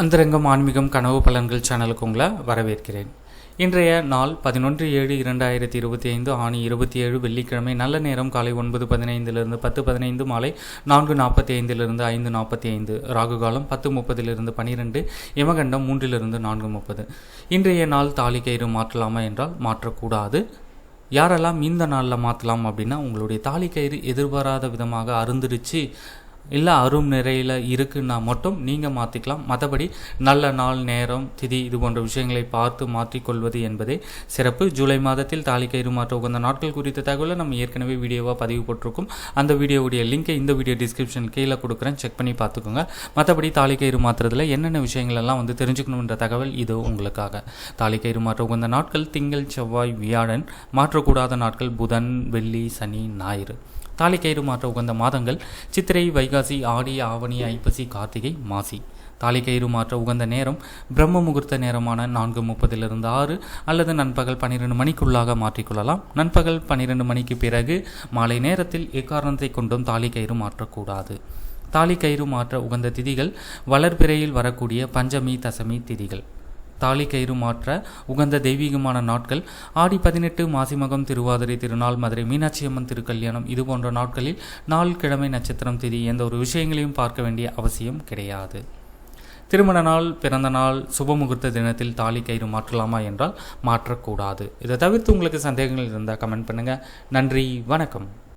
அந்தரங்கம் ஆன்மீகம் கனவு பலன்கள் சேனலுக்கு உங்களை வரவேற்கிறேன். இன்றைய நாள் பதினொன்று ஏழு இரண்டாயிரத்தி இருபத்தி ஐந்து ஆணி இருபத்தி ஏழு வெள்ளிக்கிழமை நல்ல நேரம் காலை ஒன்பது பதினைந்திலிருந்து பத்து பதினைந்து மாலை நான்கு நாற்பத்தி ஐந்திலிருந்து ஐந்து நாற்பத்தி ஐந்து ராகு காலம் பத்து முப்பதிலிருந்து பனிரெண்டு யமகண்டம் மூன்றிலிருந்து நான்கு முப்பது. இன்றைய நாள் தாலி கயிறு மாற்றலாமா என்றால் மாற்றக்கூடாது. யாரெல்லாம் இந்த நாளில் மாற்றலாம் அப்படின்னா உங்களுடைய தாலி கயிறு எதிர்பாராத விதமாக அருந்துருச்சு இல்லை அரும் நிறையில் இருக்குன்னா மட்டும் நீங்கள் மாற்றிக்கலாம் மற்றபடி நல்ல நாள் நேரம் திதி இது போன்ற விஷயங்களை பார்த்து மாற்றிக்கொள்வது என்பதே சிறப்பு. ஜூலை மாதத்தில் தாலிக்க கயிறு மாற்ற உகந்த நாட்கள் குறித்த தகவலை நம்ம ஏற்கனவே வீடியோவாக பதிவு போட்டிருக்கோம். அந்த வீடியோவுடைய லிங்கை இந்த வீடியோ டிஸ்கிரிப்ஷன் கீழே கொடுக்குறேன். செக் பண்ணி பார்த்துக்கோங்க. மற்றபடி தாலிக்கயிறு கயிறு மாற்றுறதுல என்னென்ன விஷயங்கள் எல்லாம் வந்து தெரிஞ்சுக்கணுன்ற தகவல் இது உங்களுக்காக. தாலிக்கயிறு கயிறு மாற்ற உகந்த நாட்கள் திங்கள் செவ்வாய் வியாழன் மாற்றக்கூடாத நாட்கள் புதன் வெள்ளி சனி ஞாயிறு. தாலிக்கயிறு மாற்ற உகந்த மாதங்கள் சித்திரை வைகாசி ஆடி ஆவணி ஐப்பசி கார்த்திகை மாசி. தாலிக்கயிறு மாற்ற உகந்த நேரம் பிரம்ம முகூர்த்த நேரமான நான்கு முப்பதிலிருந்து ஆறு அல்லது நண்பகல் பன்னிரெண்டு மணிக்குள்ளாக மாற்றிக்கொள்ளலாம். நண்பகல் பன்னிரெண்டு மணிக்கு பிறகு மாலை நேரத்தில் எக்காரணத்தை கொண்டும் தாலிக்கயிறு மாற்றக்கூடாது. தாலிக்கயிறு மாற்ற உகந்த திதிகள் வளர்பிறையில் வரக்கூடிய பஞ்சமி தசமி திதிகள். தாலி கயிறு மாற்ற உகந்த தெய்வீகமான நாட்கள். ஆடி பதினெட்டு மாசிமகம் திருவாதிரை திருநாள் மதுரை மீனாட்சி அம்மன் திருக்கல்யாணம் இது போன்ற நாட்களில் நாள் கிழமை நட்சத்திரம் திதி எந்த ஒரு விஷயங்களையும் பார்க்க வேண்டிய அவசியம் கிடையாது. திருமண நாள் பிறந்த நாள் சுபமுகூர்த்த தினத்தில் தாலி கயிறு மாற்றலாமா என்றால் மாற்றக்கூடாது. இதை தவிர்த்து உங்களுக்கு சந்தேகங்கள் இருந்தால் கமெண்ட் பண்ணுங்கள் நன்றி வணக்கம்.